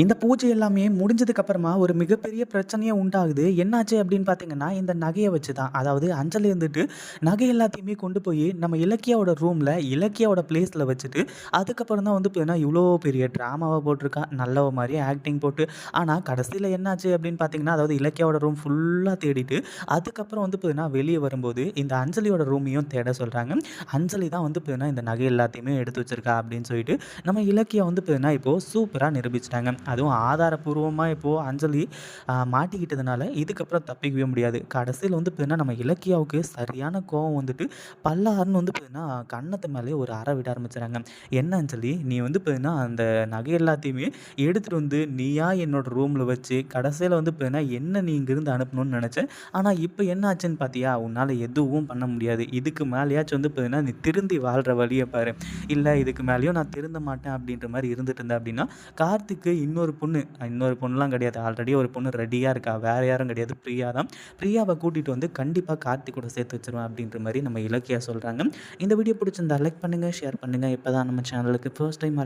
இந்த பூஜை எல்லாமே முடிஞ்சதுக்கு அப்புறமா ஒரு மிகப்பெரிய பிரச்சனையே உண்டாகுது. என்னாச்சு அப்படின்னு பார்த்தீங்கன்னா இந்த நகையை வச்சு தான் அதாவது அஞ்சலி இருந்துட்டு நகை எல்லாத்தையுமே கொண்டு போய் நம்ம இலக்கியாவோட ரூமில் இலக்கியாவோட பிளேஸில் வச்சுட்டு அதுக்கப்புறம் தான் வந்து பார்த்தீங்கன்னா இவ்வளோ பெரிய ட்ராமாவை போட்டிருக்கா. நல்ல மாதிரி ஆக்டிங் போட்டு. ஆனால் கடைசியில் என்னாச்சு அப்படின்னு பார்த்தீங்கன்னா அதாவது இலக்கியாவோட ரூம் ஃபுல்லாக தேடிட்டு அதுக்கப்புறம் வந்து பார்த்தீங்கன்னா வெளியே வரும்போது இந்த அஞ்சலியோட ரூமையும் தேட சொல்கிறாங்க அஞ்சலி தான் வந்து பார்த்தீங்கன்னா இந்த நகை எல்லாத்தையுமே எடுத்து வச்சிருக்கா அப்படின்னு சொல்லிட்டு நம்ம இலக்கியம் வந்து பார்த்தீங்கன்னா இப்போது சூப்பராக நிரூபிச்சிட்டாங்க. அதுவும் ஆதாரப்பூர்வமாக இப்போது அஞ்சலி மாட்டிக்கிட்டதுனால இதுக்கப்புறம் தப்பிக்கவே முடியாது. கடைசியில் வந்து பார்த்தீங்கன்னா நம்ம இலக்கியாவுக்கு சரியான கோவம் வந்துட்டு பல்லாருன்னு வந்து பார்த்தீங்கன்னா கன்னத்து மேலேயே ஒரு அற விட ஆரம்பிச்சுறாங்க. என்ன அஞ்சலி நீ வந்து பார்த்தீங்கன்னா அந்த நகை எல்லாத்தையுமே எடுத்துகிட்டு வந்து நீயா என்னோட ரூமில் வச்சு கடைசியில் வந்து பார்த்தீங்கன்னா என்ன நீ இங்கேருந்து அனுப்பணும்னு நினச்சேன் ஆனால் இப்போ என்ன ஆச்சுன்னு பார்த்தியா உன்னால் எதுவும் பண்ண முடியாது. இதுக்கு மேலேயாச்சும் வந்து பார்த்தீங்கன்னா நீ திருந்தி வாழ்கிற வழியை பாரு. இல்லை இதுக்கு மேலேயும் நான் திருந்த மாட்டேன் அப்படின்ற மாதிரி இருந்துட்டு இருந்தேன் அப்படின்னா கார்த்திக்கு இன்னொரு பொண்ணு. இன்னொரு பொண்ணுலாம் கிடையாது. ஆல்ரெடி ஒரு பொண்ணு ரெடியாக இருக்கா? வேறு யாரும் கிடையாது. பிரியா தான். பிரியாவை கூட்டிகிட்டு வந்து கண்டிப்பாக கார்த்திக் கூட சேர்த்து வச்சிருவேன் அப்படின்ற மாதிரி நம்ம இலக்கியா சொல்கிறாங்க இந்த வீடியோ பிடிச்சிருந்தா லைக் பண்ணுங்கள் ஷேர் பண்ணுங்கள் இப்போ தான் நம்ம சேனலுக்கு ஃபர்ஸ்ட் டைம்